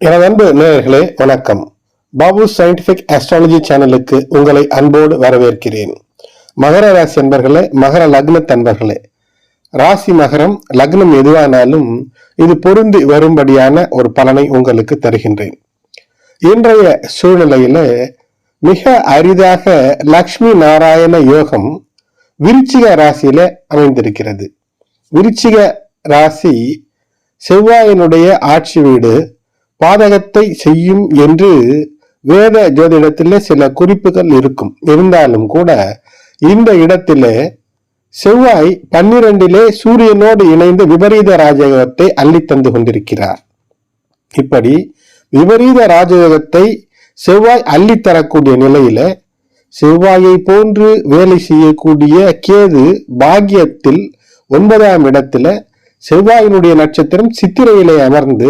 எனது அன்பு நேயர்களே வணக்கம். பாபு சயின்டிபிக் அஸ்ட்ராலஜி சேனலுக்கு உங்களை அன்போடு வரவேற்கிறேன். மகர ராசி அன்பர்களே மகர லக்ன தன்பர்களே ராசி மகரம் லக்னம் எதுவானாலும் இது பொருந்தி வரும்படியான ஒரு பலனை உங்களுக்கு தருகின்றேன். இன்றைய சூழ்நிலையில மிக அரிதாக லக்ஷ்மி நாராயண யோகம் விருச்சிக ராசியில அமைந்திருக்கிறது. விருச்சிக ராசி செவ்வாயினுடைய ஆட்சி வீடு பாதகத்தை செய்யும் என்று வேத ஜோதிடத்திலே சில குறிப்புகள் இருக்கும். இருந்தாலும் கூட இந்த இடத்திலே செவ்வாய் பன்னிரண்டிலே சூரியனோடு இணைந்து விபரீத ராஜயோகத்தை அள்ளி தந்து கொண்டிருக்கிறார். இப்படி விபரீத ராஜயோகத்தை செவ்வாய் அள்ளித்தரக்கூடிய நிலையில செவ்வாயை போன்று வேலை செய்யக்கூடிய கேது பாக்கியத்தில் ஒன்பதாம் இடத்துல செவ்வாயினுடைய நட்சத்திரம் சித்திரையிலே அமர்ந்து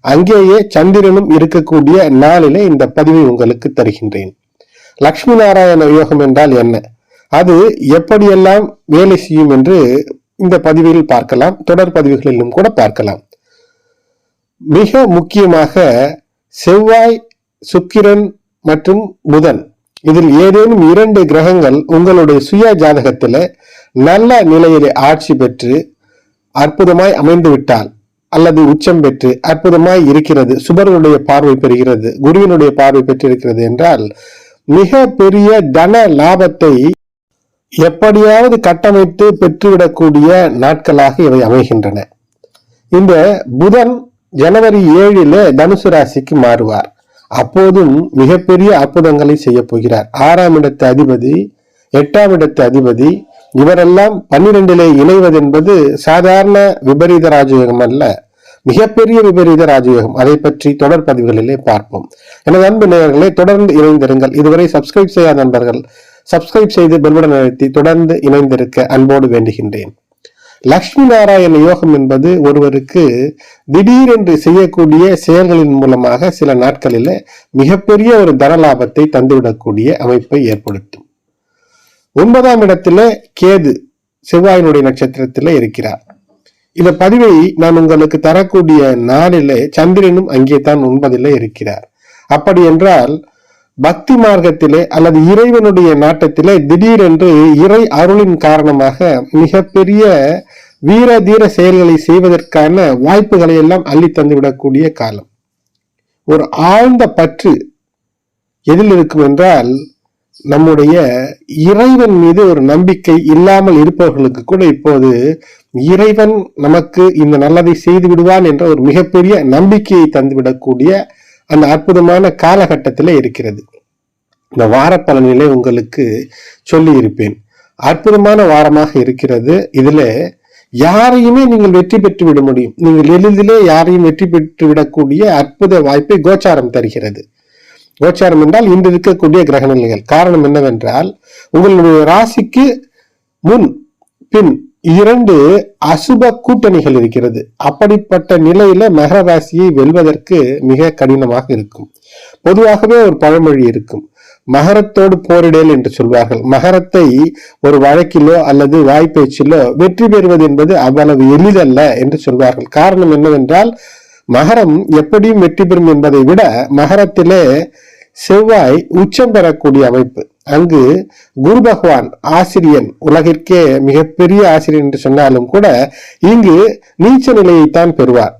அங்கேயே சந்திரனும் இருக்கக்கூடிய நாளிலே இந்த பதிவை உங்களுக்கு தருகின்றேன். லக்ஷ்மி நாராயண யோகம் என்றால் என்ன? அது எப்படியெல்லாம் வேலை செய்யும் என்று இந்த பதிவில் பார்க்கலாம். தொடர் பதிவுகளிலும் கூட பார்க்கலாம். மிக முக்கியமாக செவ்வாய் சுக்கிரன் மற்றும் புதன். இதில் ஏதேனும் இரண்டு கிரகங்கள் உங்களுடைய சுய ஜாதகத்தில் நல்ல நிலையிலே ஆட்சி பெற்று அற்புதமாய் அமைந்து விட்டால் அல்லது உச்சம் பெற்று அற்புதமாய் இருக்கிறது சுபர்களுடைய பார்வை பெறுகிறது குருவினுடைய பார்வை பெற்றிருக்கிறது என்றால் மிக பெரிய தன லாபத்தை எப்படியாவது கட்டமைத்து பெற்றுவிடக்கூடிய நாட்களாக இவை அமைகின்றன. இந்த புதன் ஜனவரி ஏழில தனுசு ராசிக்கு மாறுவார். அப்போதும் மிகப்பெரிய அற்புதங்களை செய்ய போகிறார் ஆறாம் இடத்து அதிபதி எட்டாம் இடத்து அதிபதி இவரெல்லாம் பன்னிரெண்டிலே இணைவது என்பது சாதாரண விபரீத ராஜயோகம் அல்ல மிகப்பெரிய விபரீத ராஜயோகம். அதை பற்றி தொடர் பதிவுகளிலே பார்ப்போம். எனது அன்பு நேயர்களே தொடர்ந்து இணைந்திருங்கள். இதுவரை சப்ஸ்கிரைப் செய்யாத நண்பர்கள் சப்ஸ்கிரைப் செய்து பெல்படன் அழுத்தி தொடர்ந்து இணைந்திருக்க அன்போடு வேண்டுகின்றேன். லக்ஷ்மி நாராயண யோகம் என்பது ஒருவருக்கு திடீரென்று செய்யக்கூடிய செயல்களின் மூலமாக சில நாட்களில் மிகப்பெரிய ஒரு தனலாபத்தை தந்துவிடக்கூடிய அமைப்பை ஏற்படுத்தும். ஒன்பதாம் இடத்துல கேது செவ்வாயினுடைய நட்சத்திரத்துல இருக்கிறார். இந்த பதிவை நான் உங்களுக்கு தரக்கூடிய நாளிலே சந்திரனும் அங்கே தான் ஒன்பதிலே இருக்கிறார். அப்படி என்றால் பக்தி மார்க்கத்திலே அல்லது இறைவனுடைய நாட்டத்திலே திடீரென்று இறை அருளின் காரணமாக மிகப்பெரிய வீர தீர செயல்களை செய்வதற்கான வாய்ப்புகளை எல்லாம் அள்ளி தந்துவிடக்கூடிய காலம். ஒரு ஆழ்ந்த பற்று எதில் இருக்கும் என்றால் நம்முடைய இறைவன் மீது ஒரு நம்பிக்கை இல்லாமல் இருப்பவர்களுக்கு கூட இப்போது இறைவன் நமக்கு இந்த நல்லதை செய்து விடுவான் என்ற ஒரு மிகப்பெரிய நம்பிக்கையை தந்துவிடக்கூடிய அந்த அற்புதமான காலகட்டத்தில் இருக்கிறது. இந்த வார பலனிலே உங்களுக்கு சொல்லி இருப்பேன் அற்புதமான வாரமாக இருக்கிறது. இதுல யாரையுமே நீங்கள் வெற்றி பெற்று விட முடியும். நீங்கள் எளிதிலே யாரையும் வெற்றி பெற்று விடக்கூடிய அற்புத வாய்ப்பை கோச்சாரம் தருகிறது. கோச்சாரம் என்றால் இன்று இருக்கக்கூடிய கிரக நிலைகள் காரணம் என்னவென்றால் உங்களுடைய ராசிக்கு முன் பின் இரண்டு அசுப கூட்டணிகள் இருக்கிறது. அப்படிப்பட்ட நிலையில மகர ராசியை வெல்வதற்கு மிக கடினமாக இருக்கும். பொதுவாகவே ஒரு பழமொழி இருக்கும். மகரத்தோடு போரிடேல் என்று சொல்வார்கள். மகரத்தை ஒரு வழக்கிலோ அல்லது வாய்ப்பேச்சிலோ வெற்றி பெறுவது என்பது அவ்வளவு எளிதல்ல என்று சொல்வார்கள். காரணம் என்னவென்றால் மகரம் எப்படியும் வெற்றி பெறும் என்பதை விட மகரத்திலே செவ்வாய் உச்சம் பெறக்கூடிய அமைப்பு. அங்கு குரு பகவான் ஆசிரியன் உலகிற்கே மிகப்பெரிய ஆசிரியர் என்று சொன்னாலும் கூட இங்கு நீச்ச நிலையைத்தான் பெறுவார்.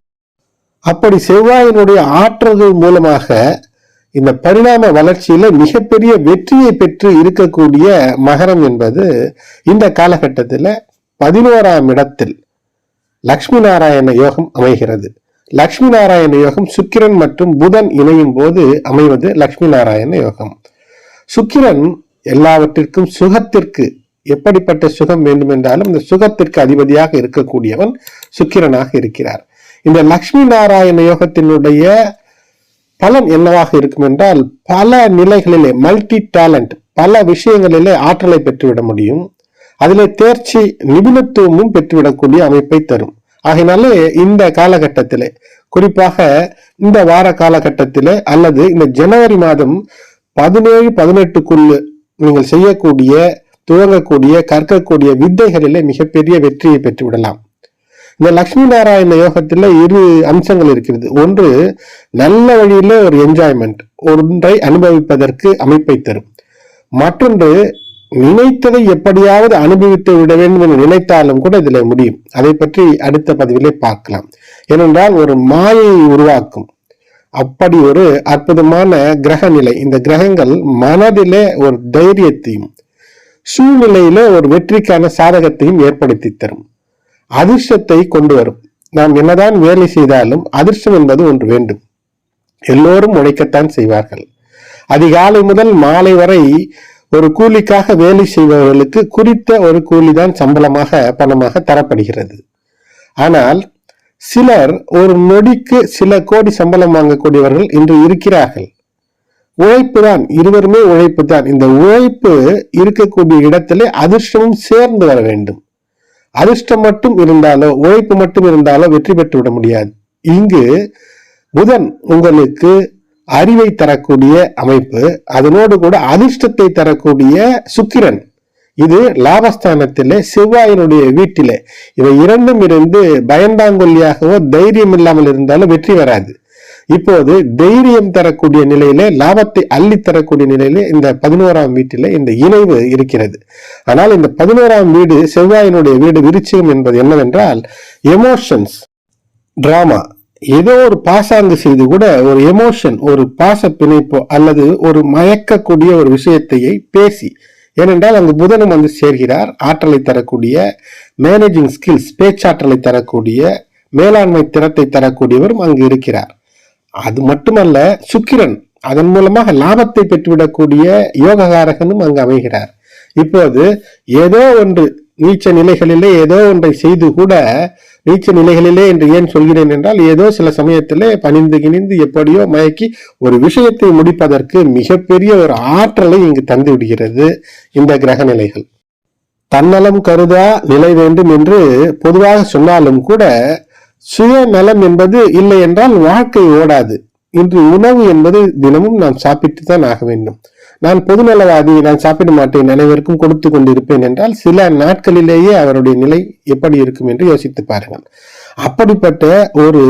அப்படி செவ்வாயினுடைய ஆற்றல்கள் மூலமாக இந்த பரிணாம வளர்ச்சியில மிகப்பெரிய வெற்றியை பெற்று இருக்கக்கூடிய மகரம் என்பது இந்த காலகட்டத்தில் பதினோராம் இடத்தில் லக்ஷ்மி நாராயண யோகம் அமைகிறது. லக்ஷ்மி நாராயண யோகம் சுக்கிரன் மற்றும் புதன் இணையும் போது அமைவது லக்ஷ்மி நாராயண யோகம். சுக்கிரன் எல்லாவற்றிற்கும் சுகத்திற்கு எப்படிப்பட்ட சுகம் வேண்டுமென்றாலும் இந்த சுகத்திற்கு அதிபதியாக இருக்கக்கூடியவன் சுக்கிரனாக இருக்கிறார். இந்த லக்ஷ்மி நாராயண யோகத்தினுடைய பலன் என்னவாக இருக்கும் என்றால் பல நிலைகளிலே மல்டி டேலண்ட் பல விஷயங்களிலே ஆற்றலை பெற்றுவிட முடியும். அதிலே தேர்ச்சி நிபுணத்துவமும் பெற்றுவிடக்கூடிய அமைப்பை தரும். ஆகையினாலே இந்த காலகட்டத்திலே குறிப்பாக இந்த வார காலகட்டத்திலே அல்லது இந்த ஜனவரி மாதம் பதினேழு பதினெட்டுக்குள்ளு நீங்கள் செய்யக்கூடிய துவங்கக்கூடிய கற்கக்கூடிய வித்தைகளிலே மிகப்பெரிய வெற்றியை பெற்றுவிடலாம். இந்த லக்ஷ்மி நாராயண யோகத்தில் இரு அம்சங்கள் இருக்கிறது. ஒன்று நல்ல வழியில ஒரு என்ஜாய்மெண்ட் ஒன்றை அனுபவிப்பதற்கு அமைப்பை தரும். மற்றொன்று நினைத்ததை எப்படியாவது அனுபவித்து விட வேண்டும் என்று நினைத்தாலும் கூட இதுல முடியும். அதை பற்றி அடுத்த பதிவிலே பார்க்கலாம். ஏனென்றால் ஒரு மாயையை உருவாக்கும். அப்படி ஒரு அற்புதமான கிரக நிலை. இந்த கிரகங்கள் மனதிலே ஒரு தைரியத்தையும் சூழ்நிலையில ஒரு வெற்றிக்கான சாதகத்தையும் ஏற்படுத்தி தரும். அதிர்ஷ்டத்தை கொண்டு வரும். நாம் என்னதான் வேலை செய்தாலும் அதிர்ஷ்டம் என்பது ஒன்று வேண்டும். எல்லோரும் உழைக்கத்தான் செய்வார்கள். அதிகாலை முதல் மாலை வரை ஒரு கூலிக்காக வேலை செய்பவர்களுக்கு குறித்த ஒரு கூலிதான் சம்பளமாக பணமாக தரப்படுகிறது. ஆனால் சிலர் ஒரு நொடிக்கு சில கோடி சம்பளம் வாங்கக்கூடியவர்கள் இன்று இருக்கிறார்கள். உழைப்பு தான் இருவருமே உழைப்பு தான் இந்த உழைப்பு இருக்கக்கூடிய இடத்திலே அதிர்ஷ்டமும் சேர்ந்து வர வேண்டும். அதிர்ஷ்டம் மட்டும் இருந்தாலோ உழைப்பு மட்டும் இருந்தாலோ வெற்றி பெற்று விட முடியாது. இங்கு புதன் உங்களுக்கு அறிவை தரக்கூடிய அமைப்பு அதனோடு கூட அதிர்ஷ்டத்தை தரக்கூடிய சுக்கிரன். இது லாபஸ்தானத்திலே செவ்வாயினுடைய வீட்டிலே. இவை இரண்டும் இருந்து பயந்தாங்கொல்லியாகவோ தைரியம் இல்லாமல் இருந்தாலும் வெற்றி வராது. இப்போது தைரியம் தரக்கூடிய நிலையிலே லாபத்தை அள்ளி தரக்கூடிய நிலையிலே இந்த பதினோராம் வீட்டில இந்த இணைவு இருக்கிறது. ஆனால் இந்த பதினோராம் வீடு செவ்வாயினுடைய வீடு விருச்சிகம் என்பது என்னவென்றால் எமோஷன்ஸ் டிராமா ஏதோ ஒரு பாசாங்கு செய்து கூட ஒரு எமோஷன் ஒரு பாச பிணைப்போ அல்லது ஒரு மயக்கக்கூடிய ஒரு விஷயத்தையை பேசி ஏனென்றால் அங்கு புதனும் வந்து சேர்கிறார். ஆற்றலை தரக்கூடிய மேனேஜிங் ஸ்கில்ஸ் பேச்சாற்றலை தரக்கூடிய மேலாண்மை திறத்தை தரக்கூடியவரும் அங்கு இருக்கிறார். அது மட்டுமல்ல சுக்கிரன் அதன் மூலமாக லாபத்தை பெற்றுவிடக்கூடிய யோககாரகனும் அங்கு அமைகிறார். இப்போது ஏதோ ஒன்று நீச்ச நிலைகளிலே ஏதோ ஒன்றை செய்து கூட நீச்ச நிலைகளிலே என்று ஏன் சொல்கிறேன் என்றால் ஏதோ சில சமயத்திலே பணிந்து கிணிந்து எப்படியோ மயக்கி ஒரு விஷயத்தை முடிப்பதற்கு மிகப்பெரிய ஒரு ஆற்றலை இங்கு தந்து விடுகிறது இந்த கிரக நிலைகள் தன்னலம் கருதா நிலை வேண்டும் என்று பொதுவாக சொன்னாலும் கூட சுயநலம் என்பது இல்லை என்றால் வாழ்க்கை ஓடாது. இன்று உணவு என்பது தினமும் நான் சாப்பிட்டு தான் ஆக வேண்டும். நான் பொதுநலவாதி நான் சாப்பிட மாட்டேன் அனைவருக்கும் கொடுத்து கொண்டிருப்பேன் என்றால் சில நாட்களிலேயே அவருடைய நிலை எப்படி இருக்கும் என்று யோசித்து பாருங்கள். அப்படிப்பட்ட ஒரு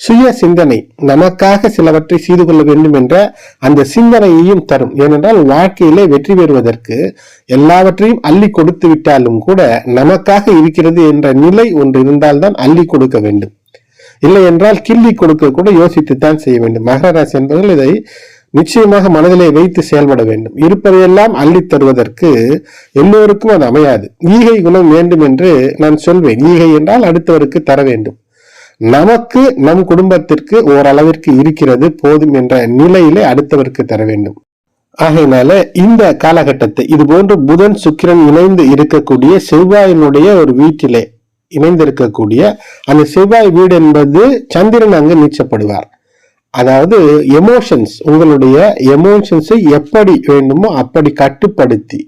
சுய சிந்தனை நமக்காக சிலவற்றை செய்து கொள்ள வேண்டும் என்ற அந்த சிந்தனையையும் தரும். ஏனென்றால் வாழ்க்கையிலே வெற்றி பெறுவதற்கு எல்லாவற்றையும் அள்ளி கொடுத்து விட்டாலும் கூட நமக்காக இருக்கிறது என்ற நிலை ஒன்று இருந்தால்தான் அள்ளி கொடுக்க வேண்டும். இல்லை என்றால் கிள்ளி கொடுக்க கூட யோசித்துத்தான் செய்ய வேண்டும். மகர ராசி என்பவர்கள் இதை நிச்சயமாக மனதிலே வைத்து செயல்பட வேண்டும். இருப்பதையெல்லாம் அள்ளி தருவதற்கு எல்லோருக்கும் அது அமையாது. ஈகை குணம் வேண்டும் என்று நான் சொல்வேன். ஈகை என்றால் அடுத்தவருக்கு தர வேண்டும். நமக்கு நம் குடும்பத்திற்கு ஓரளவிற்கு இருக்கிறது போதும் என்ற நிலையிலே அடுத்தவருக்கு தர வேண்டும். ஆகையினால இந்த காலகட்டத்தை இது போன்று புதன் சுக்கிரன் இணைந்து இருக்கக்கூடிய செவ்வாயினுடைய ஒரு வீட்டிலே இணைந்திருக்கக்கூடிய அந்த செவ்வாய் வீடு என்பது சந்திரன் அங்கு நீச்சப்படுவார். அதாவது எமோஷன்ஸ் உங்களுடைய எமோஷன்ஸை எப்படி வேண்டுமோ அப்படி கட்டுப்படுத்தி.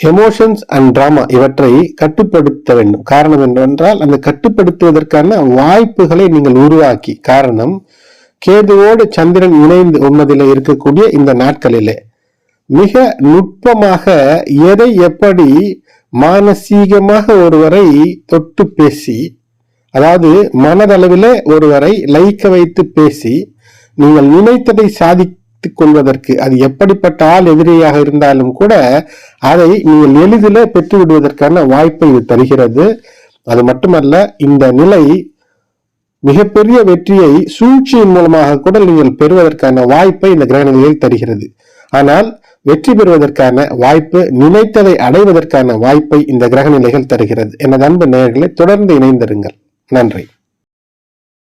எமோஷன்ஸ் அண்ட் டிராமா இவற்றை கட்டுப்படுத்த வேண்டும். காரணம் என்னவென்றால் அந்த கட்டுப்படுத்துவதற்கான வாய்ப்புகளை நீங்கள் உருவாக்கி காரணம் கேதுவோடு சந்திரன் இணைந்து உண்மதில இருக்கக்கூடிய இந்த நாட்களிலே. மிக நுட்பமாக எதை எப்படி மானசீகமாக ஒருவரை தொட்டு பேசி அதாவது மனதளவிலே ஒருவரை லயிக்க வைத்து பேசி நீங்கள் நினைத்ததை சாதித்து கொள்வதற்கு அது எப்படிப்பட்ட ஆள் எதிரியாக இருந்தாலும் கூட அதை நீங்கள் எளிதில் பெற்றுவிடுவதற்கான வாய்ப்பை இது தருகிறது. அது மட்டுமல்ல இந்த நிலை மிகப்பெரிய வெற்றியை சூழ்ச்சியின் மூலமாக கூட நீங்கள் பெறுவதற்கான வாய்ப்பை இந்த கிரக நிலையில் தருகிறது. ஆனால் வெற்றி பெறுவதற்கான வாய்ப்பு நினைத்ததை அடைவதற்கான வாய்ப்பை இந்த கிரக நிலைகள் தருகிறது. எனது அன்பு நேயர்களை தொடர்ந்து இணைந்திருங்கள். நன்றி.